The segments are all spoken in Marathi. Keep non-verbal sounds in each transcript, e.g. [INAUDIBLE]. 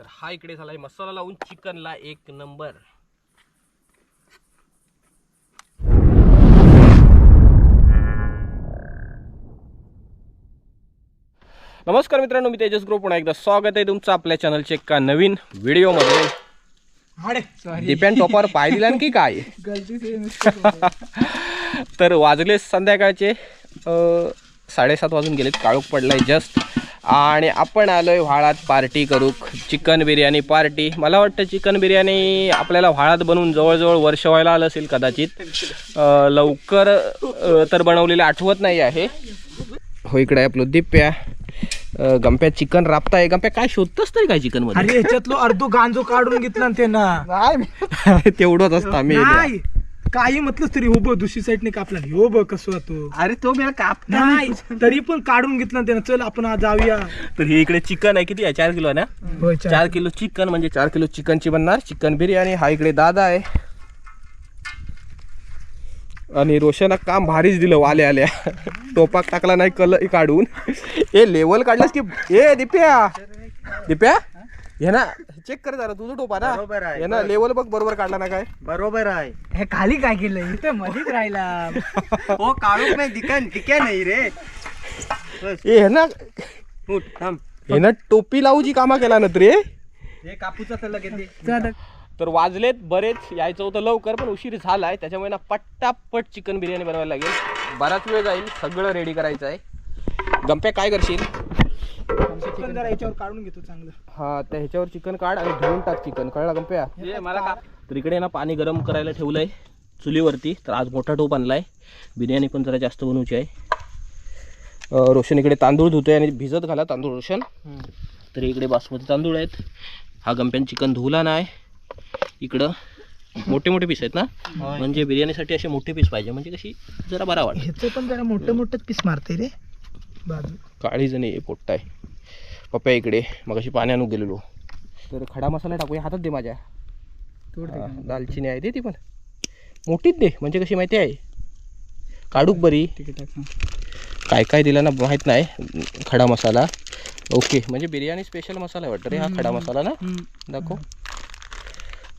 तर हा इकडे झालाय मसाला लावून चिकनला एक नंबर. नमस्कार मित्रांनो मी तेजस ग्रुप. पुन्हा एकदा स्वागत आहे तुमचं आपल्या चॅनलच्या एका नवीन व्हिडिओमध्ये. डिपेंड टॉपर पाय दिला की काय. [LAUGHS] तर वाजले संध्याकाळचे साडेसात वाजून गेलेत काळोख पडलाय जस्ट आणि आपण आलोय व्हाळात पार्टी करूक चिकन बिर्याणी पार्टी. मला वाटतं चिकन बिर्याणी आपल्याला व्हाळात बनवून जवळजवळ वर्ष व्हायला आलं असेल कदाचित. अ, लवकर तर बनवलेलं आठवत नाही आहे. हो इकडे आहे आपलं दिप्या. गंप्या चिकन राबताय. गंप्या काय शोधतच तरी काय चिकनमध्ये अरे ह्याच्यातलो अर्धो गांजो काढून घेतला ना [LAUGHS] तेवढंच असतं आम्ही. काही म्हटलंच तरी हो बघ दुसरी साईडने कापला. हो बघ कसं तो अरे तो मला काप नाही तरी पण काढून घेतला ना त्यानं. चल आपण आज जाऊया. तर हे इकडे चिकन आहे किती आहे? चार किलो ना? होय चार. किलो चिकन म्हणजे चार किलो चिकनची बनणार. चिकन बिर्याणी हा इकडे दादा आहे. आणि रोशना काम भारीच दिलं आल्या आल्या टोपाक टाकला नाही कल काढून. ए लेवल काढलास की ए दिप्या. दिप्या? हे ना. चेक कर जरा तुझं टोपा ना. बरोबर आहे. हे ना लेवल बघ बरोबर काढला ना काय. बरोबर आहे. हे खाली काय केलं? इथं मध्येच राहिला. हो काढूक नाही दिकन टिक्या नाही रे. ए हे ना. उठ थांब. हे ना टोपी लावूची कामा केला ना रे. हे कापूचा तर लगेच दे. चल. तर वाजलेत बरेच यायचं होतं लवकर पण उशीर झालाय. त्याच्यामुळे ना पट्टापट चिकन बिर्याणी बनवायला लागेल. बराच वेळ जाईल सगळं रेडी करायचं आहे गंप्या काय करशील? चिकन. जरा याच्यावर काढून घेतो चांगलं. हा त्या ह्याच्यावर चिकन काढ आणि धुवून टाक चिकन. कळला गंप्या तर इकडे ना पाणी गरम करायला ठेवलंय चुलीवरती. तर आज मोठा टोप आणलाय. बिर्याणी पण जरा जास्त बनवूची आहे. अं, रोशन इकडे तांदूळ धुतोय आणि भिजत घाला तांदूळ रोशन. तर इकडे बासमती तांदूळ आहेत. हा गंप्यान चिकन धुवला नाही इकडं मोठे मोठे पीस आहेत ना? म्हणजे बिर्याणीसाठी असे मोठे पीस पाहिजे. म्हणजे कशी जरा बरा वाटत. ह्याचं पण जरा मोठं मोठंच पीस मारते रे. बाजू. काळी जणी पोट्टा आहे. पप्पा इकडे मग अशी पाण्यानं गेलेलो. तर खडा मसाला टाकूया हातात दे माझ्या. हा, दालचिनी आहे दे ती पण. मोठीच दे म्हणजे कशी माहिती आहे? काढूक बरी. काय काय दिलं ना माहीत नाही. खडा मसाला. ओके म्हणजे बिर्याणी स्पेशल मसाला आहे वाटतं रे हा खडा मसाला ना? दाखव.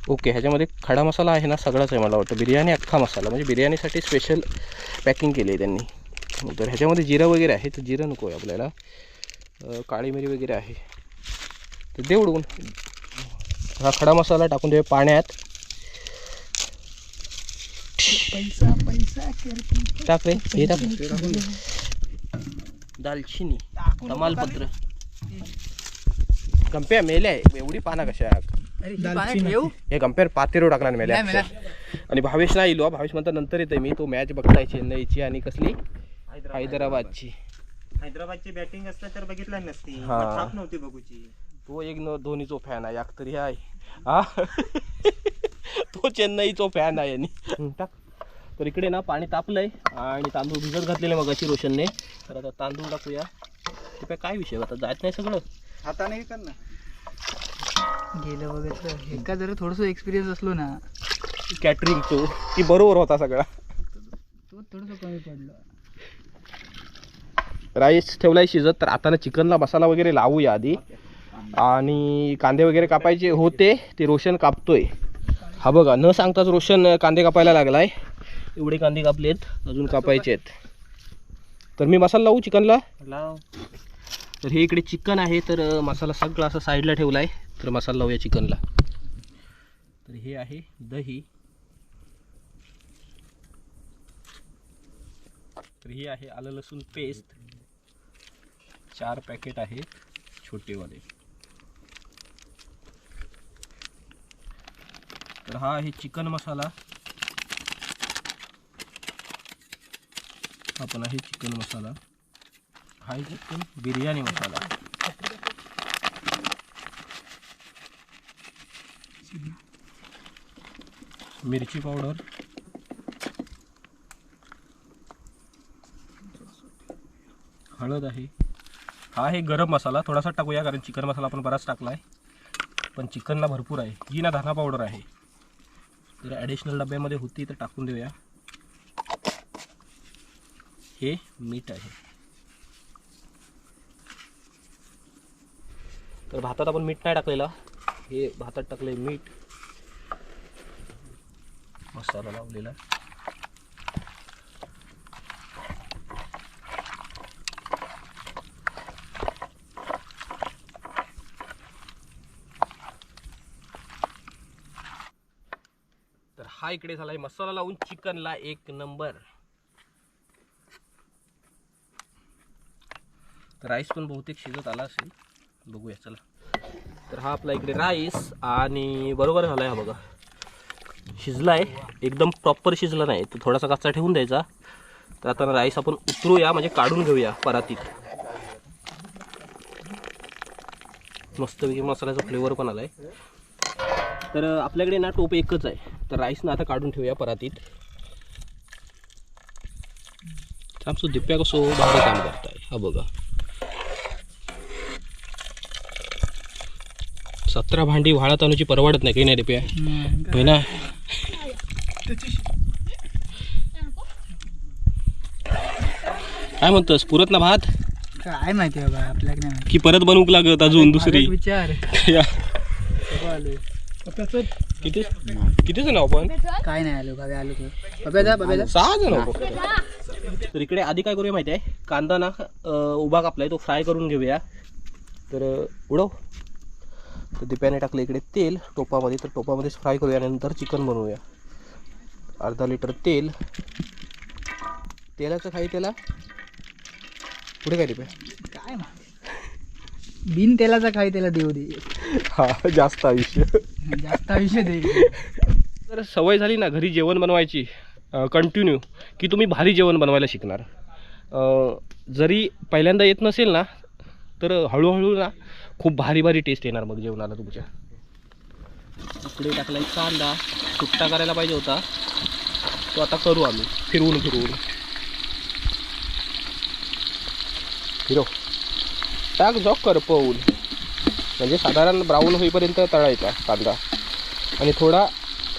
ओके ह्याच्यामध्ये खडा मसाला आहे ना सगळाच आहे मला वाटतं. बिर्याणी अख्खा मसाला म्हणजे बिर्याणीसाठी स्पेशल पॅकिंग केली आहे त्यांनी. तर ह्याच्यामध्ये जिरं वगैरे आहे तर जिरं नको आहे आपल्याला. काळी मिरी वगैरे आहे. तर दे उडवून. हा खडा मसाला टाकून दे पाण्यात. पैसा पैसा टाक रे हे टाक. दालचिनी तमालपत्र. गंप्या मेल्या आहे एवढी पाना कशा दालचिनी. हे कंपेअर पातेरो टाकला ना मेल्या आणि भावेश नाही इलो भावेश म्हणता नंतर येतोय मी तो मॅच बघताय चेन्नईची आणि कसली. हैदराबादची. हैदराबादची बॅटिंग असतं तर बघितलं नसती. हा. थाप नव्हती बघूची. तो एक न धोनीचो फॅन आहे एक तरी आहे. हा? [LAUGHS] तो चेन्नईचो फॅन आहे आणि. हम्म, टाक. तर इकडे ना पाणी तापलंय आणि तांदूळ भिजत घातलेले मग अशी रोशनने. तर आता तांदूळ टाकूया. ते काय विषय आता जात नाही सगळं. हाताने कर ना. गेलं बघितलं. एका जरा थोडस एक्सपिरियन्स असलो ना. कॅटरिंगचो की बरोबर होता सगळा. तो थोडस कमी पडलं. राईस ठेवलाय शिजत तर आता ना चिकनला मसाला वगैरे लावूया आधी. आणि कांदे वगैरे कापायचे होते ते रोशन कापतोय. हा बघा न सांगताच रोशन कांदे कापायला लागलाय. एवढे कांदे कापलेत अजून कापायचे आहेत. तर मी मसाला लावू चिकनला? लाव. तर हे इकडे चिकन आहे तर मसाला सगळा असा साईडला ठेवला आहे तर मसाला लावूया चिकनला. तर हे आहे दही. तर हे आहे आलं लसूण पेस्ट. चार पॅकेट आहे छोटेवाले. तर हा आहे चिकन मसाला. हा पण आहे चिकन मसाला. हा चिकन बिर्याणी मसाला. मिरची पावडर. हळद आहे. हा आहे गरम मसाला. थोडासा टाकूया कारण चिकन मसाला आपण बराच टाकला आहे पण चिकनला भरपूर आहे. ही ना धाना पावडर आहे. जर ॲडिशनल डब्यामध्ये होती तर टाकून देऊया. हे मीठ आहे. तर भातात आपण मीठ नाही टाकलेलं. हे भातात टाकलंय मीठ. मसाला लावलेला. हा इकडे झालाय मसाला लावून चिकनला एक नंबर. तर राईस पण बहुतेक शिजत आला असेल. बघूया चला. तर हा आपला इकडे राईस आणि बरोबर झालाय हा बघा. शिजलाय. एकदम प्रॉपर शिजला नाही. तो थोडासा कच्चा ठेवून द्यायचा. तर आता राईस आपण उतरूया म्हणजे काढून घेऊया परातीत. मस्तपैकी मसाल्याचा फ्लेवर पण आलाय. तर आपल्याकडे ना टोप एकच आहे. तर राईस ना आता काढून ठेवूया परातीत. आमचं दिप्या कसं भारी काम करताय. हा बघा. सतरा भांडी वाळत आणूची परवडत नाही काही नाही दिप्या? होय ना? काय म्हणतोस? पुरत ना भात? काय माहिती बाबा की परत बनवूक लागत अजून दुसरी? विचार. किती? किती जण आपण? काय नाही आलो बाबा आलो बाबा जा बाबा जा. सहा जण. तर इकडे आधी काय करूया माहिती आहे कांदा ना उभा कापलाय तो फ्राय करून घेऊया. तर उडव. तर दिप्याने टाकलं इकडे तेल टोपामध्ये. तर टोपामध्येच फ्राय करूया नंतर चिकन बनवूया. अर्धा लिटर तेल. तेलाचं खाई त्याला? पुढे काय दिप्या? काय बिन तेलाचा काही त्याला देऊ दे. हा जास्त आयुष्य. जास्त आयुष्य दे. जर सवय झाली ना घरी जेवण बनवायची. कंटिन्यू की तुम्ही भारी जेवण बनवायला शिकणार. अ, जरी पहिल्यांदा येत नसेल ना तर हळूहळू ना खूप भारी भारी टेस्ट येणार मग जेवणाला तुमच्या. इकडे टाकलाय कांदा. सुट्टा करायला पाहिजे होता. तो आता करू आम्ही. फिरवून फिरवून. फिरव टाक जो कर पवून म्हणजे साधारण ब्राऊन होईपर्यंत तळायचा कांदा. आणि थोडा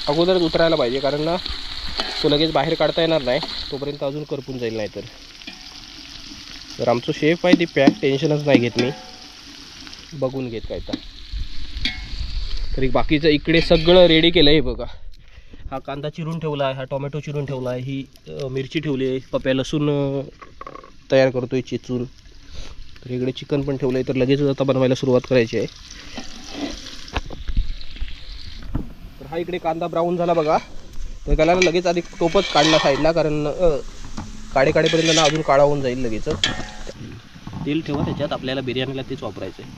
अगोदरच उतरायला पाहिजे कारण ना तो लगेच बाहेर काढता येणार नाही तोपर्यंत अजून करपून जाईल नाही तर तर आमचं शेफ आहे ती पॅक टेन्शनच नाही घेत मी. बघून घेत काय तर. बाकीचं इकडे सगळं रेडी केलं आहे बघा. हा कांदा चिरून ठेवला आहे हा टोमॅटो चिरून ठेवला आहे ही मिरची ठेवली आहे पप्या लसूण तयार तयार करतोय चिचून. तर इकडे चिकन पण ठेवलं आहे तर लगेच आता बनवायला सुरुवात करायची आहे. तर हा इकडे कांदा ब्राऊन झाला बघा. तर त्याला लगेच आधी टोपच काढला साईडला कारण अ, काडे काडेपर्यंत ना अजून काळा होऊन जाईल लगेच तेल ठेवा त्याच्यात आपल्याला बिर्याणीला तेच वापरायचं आहे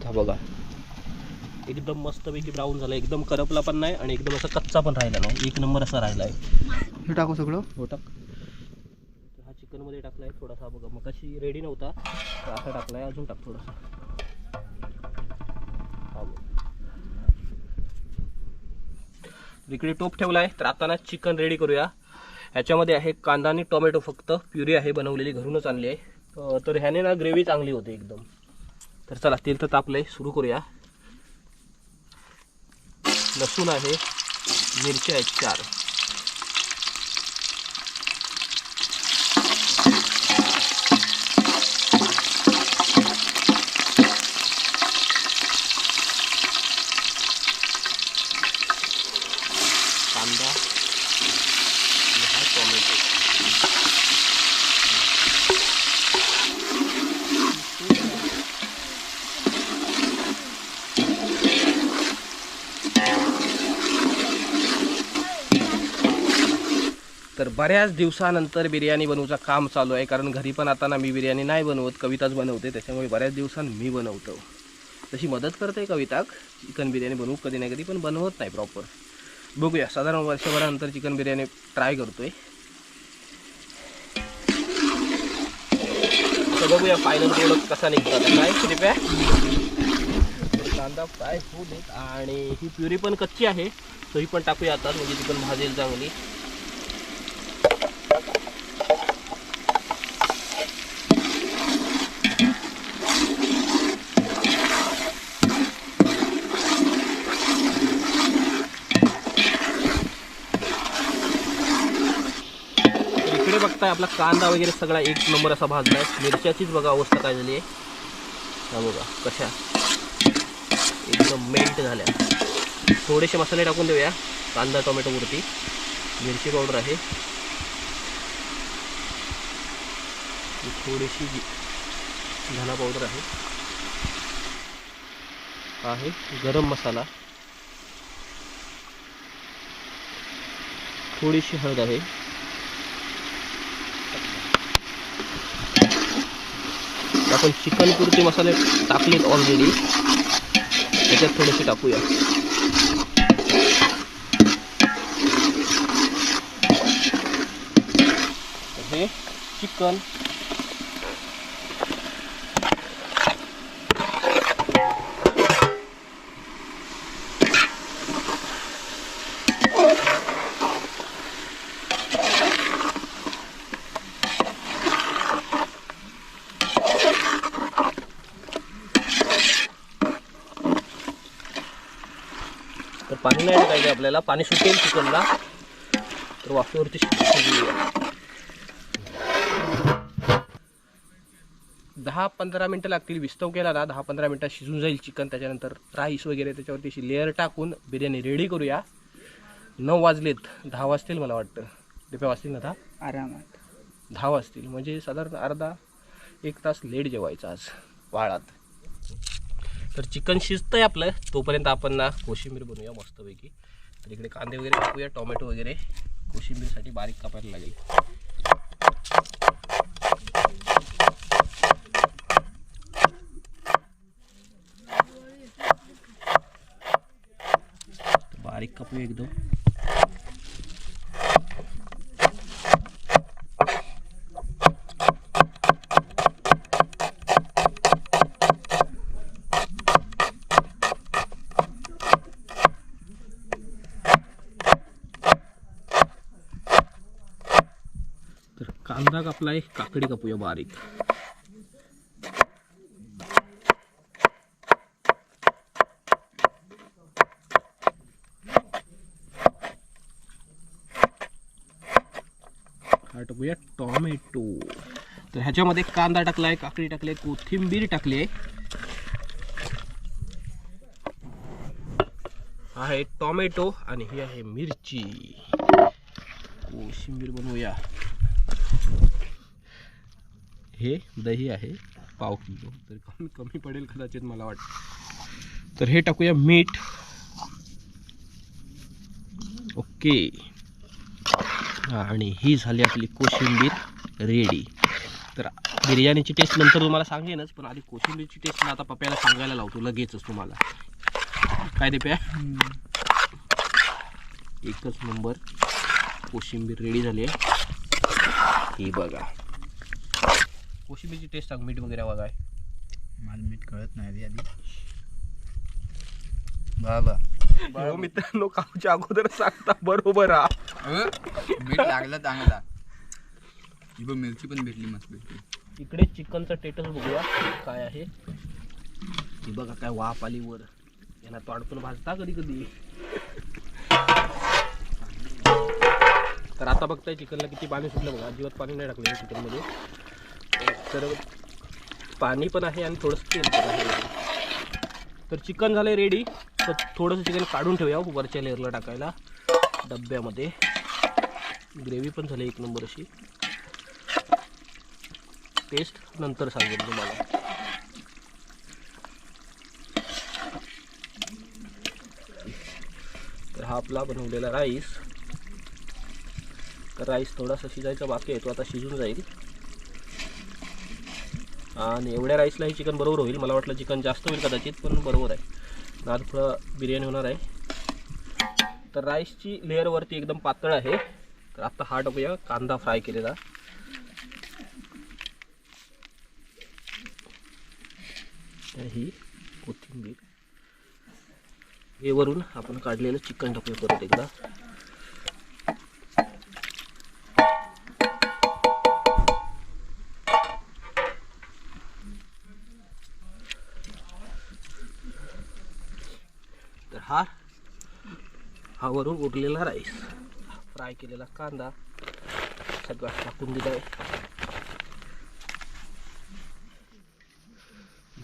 हा बघा. एकदम मस्तपैकी ब्राऊन झाला एकदम करपला पण नाही आणि एकदम असा कच्चा पण राहिला नाही. एक नंबर असा राहिला आहे हे टाकू सगळं? हो टाक. तर हा चिकनमध्ये टाकलाय थोडासा बघा मग कशी रेडी नव्हता तर असा टाकलाय अजून टाक थोडासा. इकडे टोप ठेवलाय तर आता ना चिकन रेडी करूया. ह्याच्यामध्ये आहे कांदा आणि टोमॅटो फक्त प्युरी आहे बनवलेली घरूनच आणली आहे. तर ह्याने ना ग्रेव्ही चांगली होते एकदम. तर चला तेल तर तापलंय सुरू करूया. लसूण आहे मिरच्या आहेत चार कांदा आणि हा टोमॅटो तर बऱ्याच दिवसानंतर बिर्याणी बनवूचं काम चालू आहे. कारण घरी पण आता ना मी बिर्याणी नाही बनवत कविताच बनवते. त्याच्यामुळे बऱ्याच दिवसांनी मी बनवतो. तशी मदत करते कविताक. चिकन बिर्याणी बनवू कधी नाही कधी पण बनवत नाही प्रॉपर बघूया साधारण वर्षभरानंतर चिकन बिर्याणी ट्राय करतोय. तर बघूया फायनल प्रोडक्ट कसा निघतात. काय कृपया कांदा फ्राय होऊ देत आणि ही प्युरी पण कच्ची आहे. तो ही पण टाकूया आता. म्हणजे ती पण भाजेल चांगली तर इकडे आपला कांदा वगैरे सगळा एक नंबर असा भाजलाय मिरच्याचीच बघा अवस्था काय झाली आहे. हा बघा कशा? एकदम मेल्ट झाल्या. थोडेसे मसाले टाकून देऊया. कांदा टोमॅटो वरती. मिरची पावडर आहे. थोडीशी धना पावडर आहे. हा आहे गरम मसाला. थोडीशी हळद आहे. आपण चिकन पुरते मसाले टाकलेत ऑलरेडी त्याच्यात थोडेसे टाकूया. हे चिकन तर टाकायचं आपल्याला पाणी सुटेल चिकनला. तर वाफेवरती दहा पंधरा मिनटं लागतील विस्तव केला ना दहा पंधरा मिनटात शिजून जाईल चिकन. त्याच्यानंतर राईस वगैरे त्याच्यावरती अशी लेअर टाकून बिर्याणी रेडी करूया. नऊ वाजलेत. दहा वाजतील मला वाटतं. रुपये वाजतील ना दहा आरामात. दहा वाजतील. म्हणजे साधारण अर्धा एक तास लेट जेवायचं आज वाळात. तर चिकन शिजतंय आपलं. तोपर्यंत आपण ना कोशिंबीर बनवूया मस्तपैकी. तर इकडे कांदे वगैरे टाकूया टोमॅटो वगैरे. कोशिंबीरसाठी बारीक कापायला लागेल. बारीक कापूया एकदम. तर कापला कापलाय काकडी कापूया बारीक. हा टाकूया टॉमॅटो. तर ह्याच्यामध्ये कांदा टाकलाय काकडी टाकले कोथिंबीर टाकली. आहे टॉमॅटो आणि ही आहे मिरची. कोशिंबीर बनवूया. हे दही आहे पाव किलो. तर कमी कमी पडेल कदाचित मला वाटतं. तर हे टाकूया मीठ. ओके. आणि ही झाली आपली कोशिंबीर रेडी. तर बिर्याणीची टेस्ट नंतर तुम्हाला सांगेनच पण आधी कोशिंबीरची टेस्ट आता पप्याला सांगायला लावतो लगेचच तुम्हाला. काय दे प्या? एकच नंबर कोशिंबीर रेडी झाली आहे. ही बघा. कोशिंबीरची टेस्ट सांग मीठ वगैरे बघा मला मीठ कळत नाही आधी. बाबा. हो मित्रांनो काऊच्या अगोदर सांगता बरोबर हा. मीठ लागलं चांगला. ही बघ मिरची पण भेटली मस्त भेटली इकडे चिकनचा टेटस बघूया काय आहे. ही बघा काय वाफ आली वर. याला तोड पण भाजता कधी कधी. तर आता बघताय चिकनला किती पाणी सुटलं बघा. अजिबात पाणी नाही टाकलं चिकनमध्ये. तर पाणी पण आहे आणि थोडंसं तेल पण आहे. तर चिकन झालंय रेडी तर थोडंसं चिकन काढून ठेवूया हो, वरच्या लेअरला टाकायला. डब्यामध्ये. ग्रेव्ही पण झाली एक नंबर अशी. टेस्ट नंतर सांगेल तुम्हाला. तर हा आपला बनवलेला राईस तर राईस थोडासा शिजायचा बाकी आहे तो आता शिजून जाईल. आणि एवढ्या राईसला हे चिकन बरोबर होईल. मला वाटलं चिकन जास्त होईल कदाचित पण बरोबर आहे. आज थोडं बिर्याणी होणार आहे. तर राईसची लेअरवरती एकदम पातळ आहे. तर आत्ता हा टाकूया. कांदा फ्राय केलेला. ही कोथिंबीर. हे वरून आपण काढलेलं चिकन टाकूया परत एकदा. हा वरून उरलेला राईस. फ्राय केलेला कांदा. सगळा टाकून दिला आहे.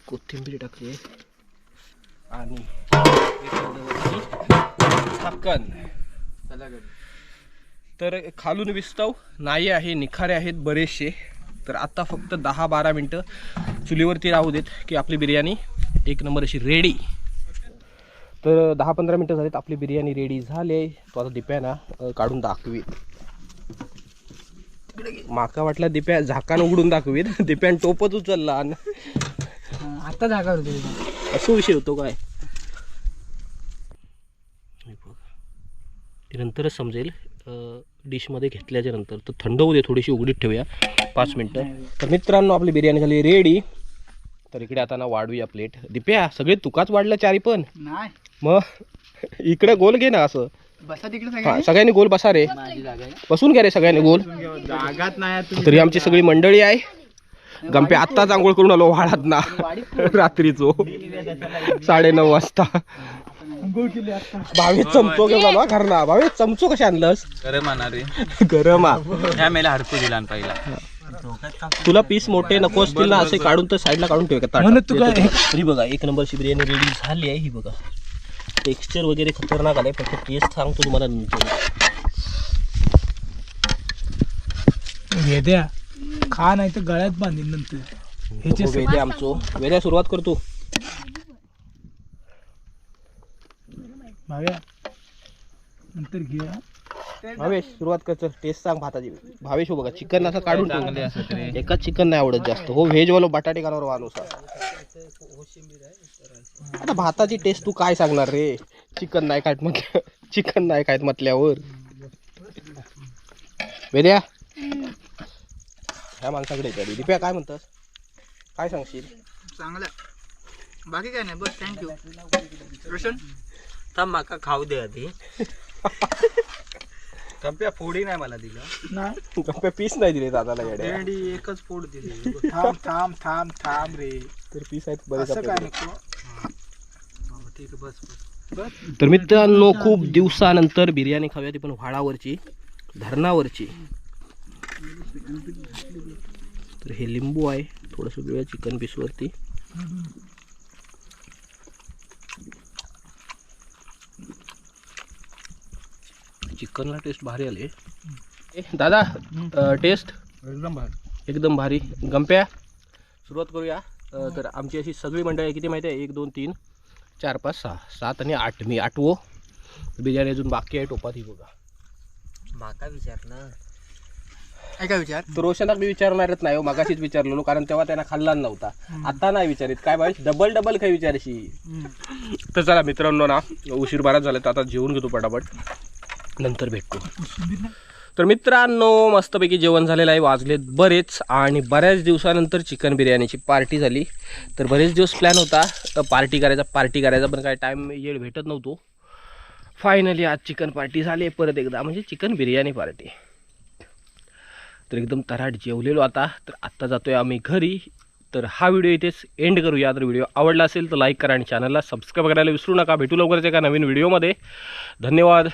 कोथिंबीर टाकली आणि झाकण तर खालून विस्तव. नाही आहे निखारे आहेत बरेचसे. तर आता फक्त दहा बारा मिनटं चुलीवरती राहू देत की आपली बिर्याणी एक नंबर अशी रेडी तर दहा पंधरा मिनटं झालीत आपली बिर्याणी रेडी झाली आहे. तो आता दिप्याना काढून दाखवीत माका वाटला दिप्या झाकान उघडून दाखवीत [LAUGHS] दिप्यान टोपच उचलला आणि आता होती असं विषय होतो काय? नंतरच समजेल डिशमध्ये घेतल्याच्या नंतर. तर थंड होऊ दे थोडीशी उघडीत ठेवूया. पाच मिनटं. तर मित्रांनो आपली बिर्याणी झाली रेडी तर इकडे आता ना वाढूया प्लेट दिप्या सगळे तुकाच वाढलं चारी पण? नाही. मग इकडे गोल घे ना असं. बसा तिकडे हा सगळ्यांनी गोल बसा रे. बसून घ्या रे सगळ्यांनी गोल. जागात नाही तरी आमची सगळी मंडळी आहे. गंपे आत्ताच आंघोळ करून आलो वाळात ना. रात्रीचो. साडे नऊ वाजता. भावेश चमचो घेऊन आलो घरना भावेश चमचो कशा आणलंस? गरम आणा रे. गरम. ह्या मेला हडकू दिला पहिला. तुला पीस मोठे नको असतील ना असे काढून तर साईडला काढून ठेव का बघा एक नंबरची बिर्याणी रेडी झाली आहे ही बघा. टेक्स्चर वगैरे खतरनाक आलंय फक्त टेस्ट सांगतो तुम्हाला नंतर वेद्या खा नाही तर गळ्यात बांधीन नंतर. ह्याचे वेद्या आमचो. वेद्या सुरुवात करतो. नंतर घेऊया भावेश सुरुवात कर चल. टेस्ट सांग भाताची. भावेश हो बघा चिकन असं काढून ठेव. एकाच चिकन नाही आवडत जास्त. हो व्हेज वालो बटाटे कालवर माणूस आता भाताची टेस्ट तू काय सांगणार रे? चिकन नाही खात मग चिकन नाही खात म्हटल्यावर. वेद्या? ह्या माणसाकडे येते दिप्या काय म्हणतात काय सांगशील? चांगलं बाकी काय नाही बस थँक्यू रोशन तर माका खाऊ दे आधी. [LAUGHS] कंप्या फोडी नाही मला दिलं. नाही? पीस नाही दिले दादाला येड्या. एकच फोड दिली. थांब थांब थांब थांब रे. तर पीस आहेत बरेच असं काय आपल्याकडे. नको ठीक आहे बस बस. तर मित्रांनो खूप दिवसानंतर बिर्याणी खाऊया ती पण व्हाळावरची धरणावरची. तर हे लिंबू आहे थोडंसं वेळ चिकन पीसवरती. चिकनला टेस्ट भारी आले. ए, दादा टेस्ट? एकदम भारी. एकदम भारी. गंप्या सुरुवात करूया. अ, तर आमची अशी सगळी मंडळी आहे किती माहिती आहे? एक दोन तीन चार पाच सहा सात आणि आठ. मी आठवो. बिर्याणी अजून बाकी आहे टोपात ही बघा. माका विचार ना. काय विचार? तर रोशनाक मी विचारणारच नाही हो मगाशीच विचारलेलो कारण तेव्हा त्यांना खाल्ला नव्हता. आता नाही विचारित. काय बाई डबल डबल काही विचारशी. तर चला मित्रांनो ना उशीर बाराच झाला तर आता जेवून घेतो पटापट. नंतर भेटतो तर मित्रांनो मस्तपैकी जेवण झालेलं आहे. वाजलेत बरेच आणि बऱ्याच दिवसानंतर चिकन बिर्याणीची पार्टी झाली. तर बरेच दिवस प्लॅन होता. पार्टी करायचा पार्टी करायचा पण काय टाईम येळ भेटत नव्हतो. फायनली आज चिकन पार्टी झाली. परत एकदा म्हणजे चिकन बिर्याणी पार्टी. तर एकदम तराट जेवलेलो आता. तर आत्ता जातोय आम्ही घरी. तर हा व्हिडिओ इथेच एंड करूया. तर व्हिडिओ आवडला असेल तर लाईक करा आणि चॅनलला सबस्क्राईब करायला विसरू नका. भेटू लवकरच एका नवीन व्हिडिओमध्ये धन्यवाद.